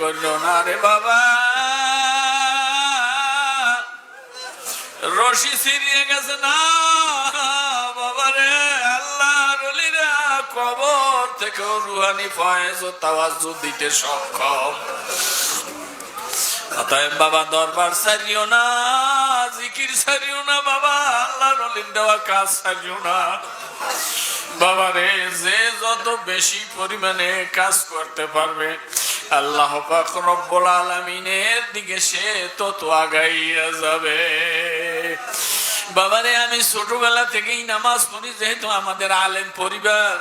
করল না রে বাবা। রশি ছিঁড়িয়ে গেছে না, বাবা রে আল্লাহ রলিরা কবর থেকেও রুহানি ফয়েজ ও তাওয়াজ্জু দিতে সক্ষম। অতএব বাবা, দরবার সারিও না, জিকির সারিও না, বাবা আল্লাহ রলিন দেওয়া কাজ সারিও না। বাবা রে, যে যত বেশি পরিমাণে কাজ করতে পারবে আল্লাহ রব্বুল আলামিনের দিকে সে তত আগাইয়া যাবে। বাবারে, আমি ছোটবেলা থেকেই নামাজ পড়ি, যেহেতু আমাদের আলেম পরিবার।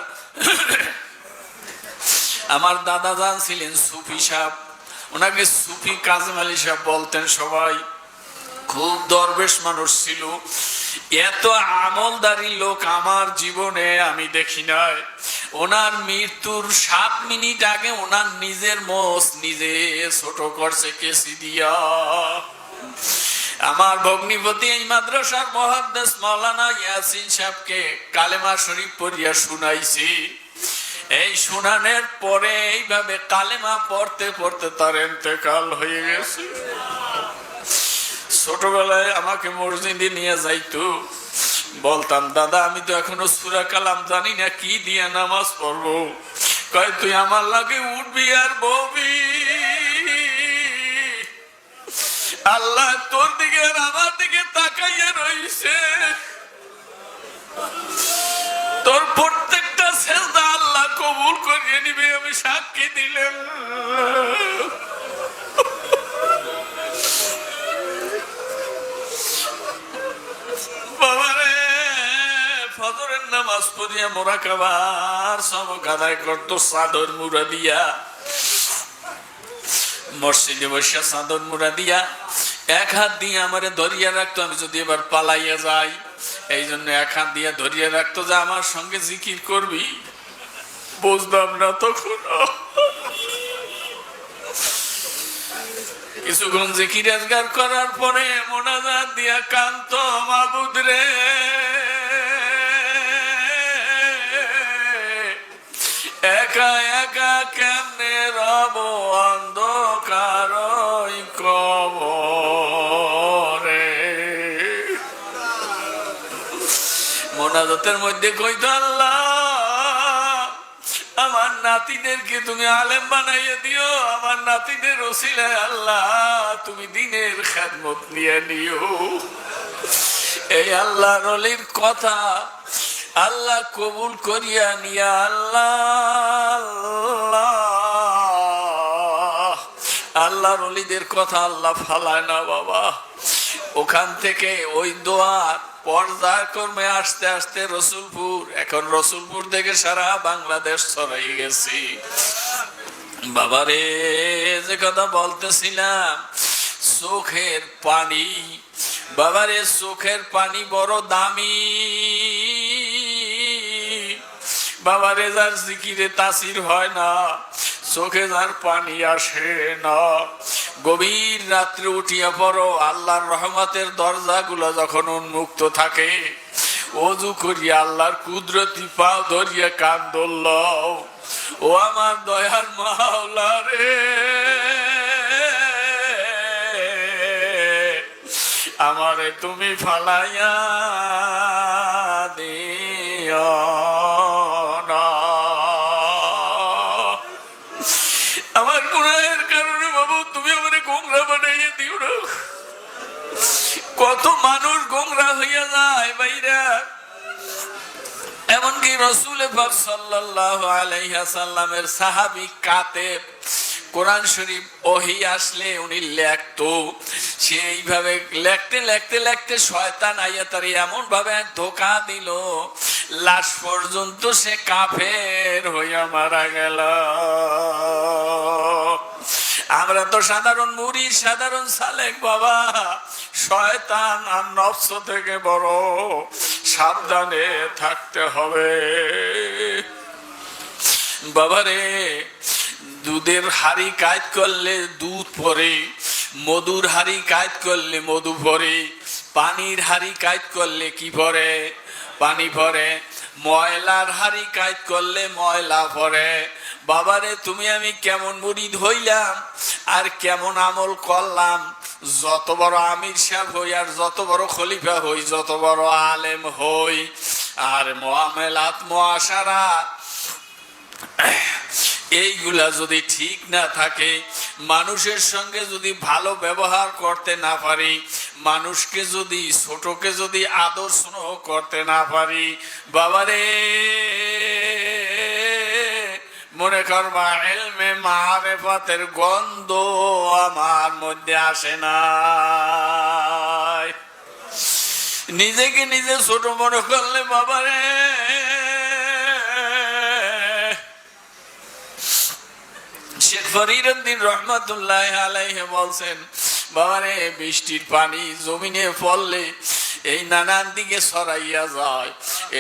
আমার দাদা যান ছিলেন সুফি সাহ ওনাকে সুফি কাজম আলী সাহ বলতেন সবাই। খুব দরবেশ মানুষ ছিল। এত আমলদারি লোক আমার জীবনে আমি দেখি নাই। ওনার মৃত্যুর সাত মিনিট আগে ওনার নিজের মোষ নিজে ছোট করছে কেসি দিয়া। আমার ভগ্নিপতি এই মাদ্রাসার মহাদ্দেশ মৌলানা ইয়াসিন সাহেবকে কালেমা শরীফ পড়িয়া শুনাইছি। এই শুনানের পরে এইভাবে কালেমা পড়তে পড়তে তার এতেকাল হয়ে গেছে। ছোটবেলায় আমাকে মসজিদে নিয়ে যাইতো। বলতাম, দাদা, আমি তো এখনও সুরা কালাম জানি না, কি দিয়ে নামাজ পড়ব? কয়, তুই আমার লাগে উঠবি আর ববি আল্লাহ তোর দিকে আর আমার দিকে তাকাইয়া রইছে। তোর প্রত্যেকটা সেজদা আল্লাহ কবুল করিয়ে নিবে, আমি সাক্ষী দিলেন বাবারে ফজরের আমি যদি এবার পালাইয়া যাই, এই জন্য এক হাত ধরিয়া রাখতো যে আমার সঙ্গে জিকির করবি। বুঝলাম না তখন কিছুক্ষণ জিকির আজগার করার পরে মোনাজাত দিয়া কান্ত মাবুদ রে। একা একা কেমনে রব অন্ধকার কবরে? মোনাজাতের মধ্যে কইতো আল্লাহ, আমার নাতিদেরকে তুমি আলেম বানাইয়ে দিও, আমার নাতিদের ওসিলায় আল্লাহ, তুমি দিনের খেদমত নিয়ে নিও। এই আল্লাহ রলির কথা আল্লাহ কবুল করিয়া নিয়া আল্লাহ। আল্লাহ আল্লাহ রলিদের কথা আল্লাহ ফালায় না বাবা। ওখান থেকে ওই দোয়ার কর্মে আসতে আসতে রসুলপুর, এখন রসুলপুর থেকে সারা বাংলাদেশ ছড়াই গেছি। বাবারে যে কথা বলতেছিলাম, চোখের পানি। বাবারে চোখের পানি বড় দামি। বাবারে যার জিকিরে তাসির হয় না, চোখে যার পানি আসে না। গভীর রাত্রে উঠিয়া পড়ো, আল্লাহর রহমতের দরজাগুলো যখন উন্মুক্ত থাকে, অজু করিয়া আল্লাহর কুদরতি পা ধরিয়া কান ধরল ও আমার দয়ার মাওলা রে। আমারে তুমি ফালাইয়া যায় বাইরা। এমনকি রসুল পাক সাল্লামের কোরআন শরীফ ওহি আসলে উনি লেখতো লেখতে লেখতে লেখতে শয়তান আইয়া এমন ভাবে ধোকা দিল, লাশ পর্যন্ত সে কাফের হইয়া মারা গেল। আমরা তো সাধারণ মুড়ি, সাধারণ সালেক বাবা। শয়তান, আর নফস থেকে বড়। সাবধানে থাকতে হবে। বাবারে, দুধের হাড়ি কাজ করলে দুধ পরে, মধুর হাড়ি কাজ করলে মধু পরে, পানির হাড়ি কাজ করলে কি পরে? পানি পরে। ময়লার হাড়ি কাজ করলে ময়লা পড়ে বাবারে, তুমি আমি কেমন মুরিদ হইলাম আর কেমন আমল করলাম। যত বড় আমির সাহেব হই আর যত বড় খলিফা হই, যত বড় আলেম হই আর মোয়ামেলাত মোয়াশারাত এইগুলা যদি ঠিক না থাকে, মানুষের সঙ্গে যদি ভালো ব্যবহার করতে না পারি মানুষকে যদি, ছোটকে যদি আদর স্নেহ করতে না পারি, বাবারে, মনে করবা এলমে মারেফাতের গন্ধ আমার মধ্যে আসে না নিজেকে নিজে ছোট মনে করলে বাবারে, শেখ ফরিরুদ্দিন রহমতুল্লাহ আলাইহে বলছেন বাবারে বৃষ্টির পানি জমিনে পড়লে এই নানান দিকে সরাইয়া যায়।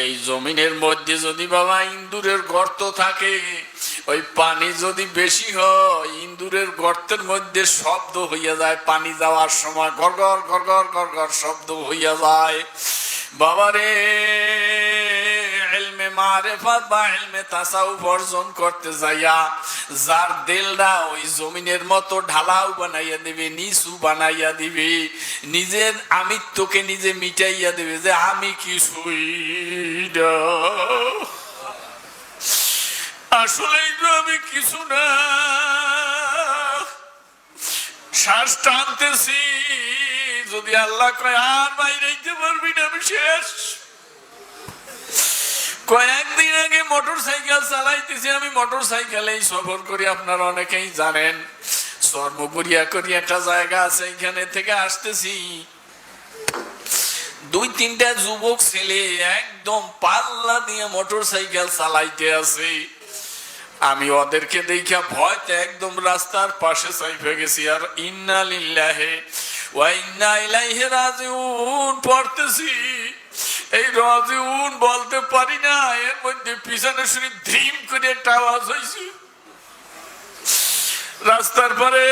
এই জমিনের মধ্যে যদি বাবা ইন্দুরের গর্ত থাকে, ওই পানি যদি বেশি হয় ইন্দুরের গর্তের মধ্যে শব্দ হইয়া যায়। পানি যাওয়ার সময় গড়গড় গড়গড় গড়গড় শব্দ হইয়া যায়। বাবারে এলমে মারেফাত বা এলমে তাসাউফ অর্জন করতে যাইয়া যার দিলটা ওই জমিনের মতো ঢালাও বানাইয়া দিবে, নিচু বানাইয়া দিবে, নিজের আমিত্বকে নিজে মিটাইয়া দিবে যে আমি আসলেই তো আমি কিছু না। শ্বাস টানতেছি, যদি আল্লাহ কয় আর বাইরে পারবি না, আমি শেষ। আগে মোটর সাইকেল চালাইতেছি, আমি মোটর সাইকেলেই সফর করি, আপনারা অনেকেই জানেন। সর্বপুরিয়া করি একটা জায়গা আছে, এখানে থেকে আসতেছি। দুই তিনটা যুবক ছেলে একদম পাল্লা দিয়ে মোটর সাইকেল চালাইতে আছে। আমি ওদেরকে দেখা ভয়তে একদম রাস্তার পাশে চাইপে গেছি, আর ইন্না লিল্লাহে ওয়া ইন্না ইলাইহি রাজিউন, পড়তেছি। এই রাজিউন বলতে পারি না, এর মধ্যে পিছনে শুনি ধ্রিম করে একটা আওয়াজ হয়েছে রাস্তার পরে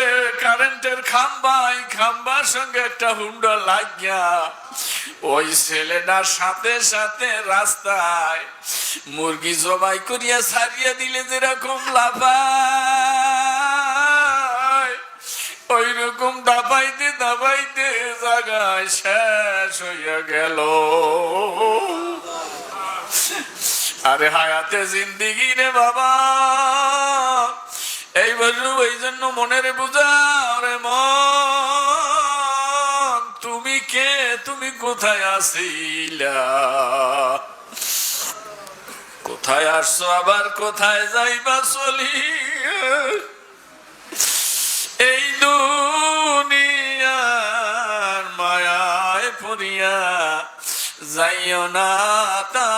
কারেন্টের খাম্বা, এই খাম্বার সঙ্গে একটা হুন্ডা লাগিয়া ওই ছেলেটার সাথে সাথে রাস্তায় মুরগি জবাই করিয়া ছাড়িয়ে দিলে যেরকম লাফায় ওই রকম দাবাইতে দাবাইতে জায়গায় শেষ হইয়া গেল। আরে হায়াতে জিন্দিগি রে বাবা। এই বললু এই জন্য মনের বুঝা রে মন। তুমি কে? তুমি কোথায় আসিলা? কোথায় আসছো? আবার কোথায় যাইবা চলি? এই দুনিয়ার পড়িয়া যাইও না তা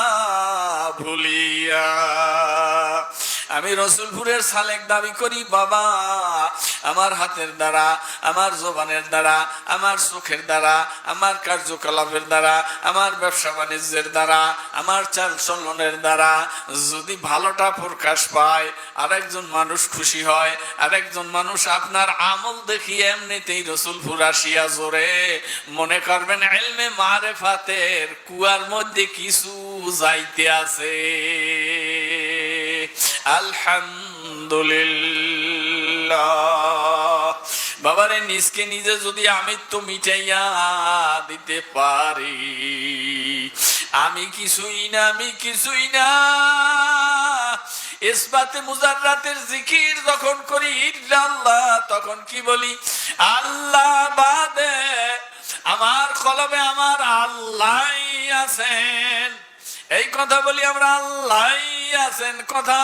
ভুলিয়া। আমি রসুলপুরের সালেক দাবি করি বাবা আমার হাতের দ্বারা, আমার জবানের দ্বারা, আমার চোখের দ্বারা, আমার কার্যকলাপের দ্বারা, আমার ব্যবসা বাণিজ্যের দ্বারা, আমার চাল চলনের দ্বারা, যদি ভালোটা প্রকাশ পায়, আরেকজন মানুষ খুশি হয়, আরেকজন মানুষ আপনার আমল দেখি এমনিতেই রসুলপুর আসিয়া জোরে। মনে করবেন এলমে মারে ফাতের কুয়ার মধ্যে কিছু যাইতে আছে। আলহামদুলিল্লাহ। বাবারে, নিজকে নিজে যদি আমি তো মিটাইয়া দিতে পারি, আমি কিছুই না, আমি কিছুই না। ইসবাতে জিকির যখন করি আল্লাহ তখন কি বলি? আল্লাহ বাদে, আমার কলবে আমার আল্লাহ আছেন। এই কথা বলি আমরা আল্লাহ আছেন, কথা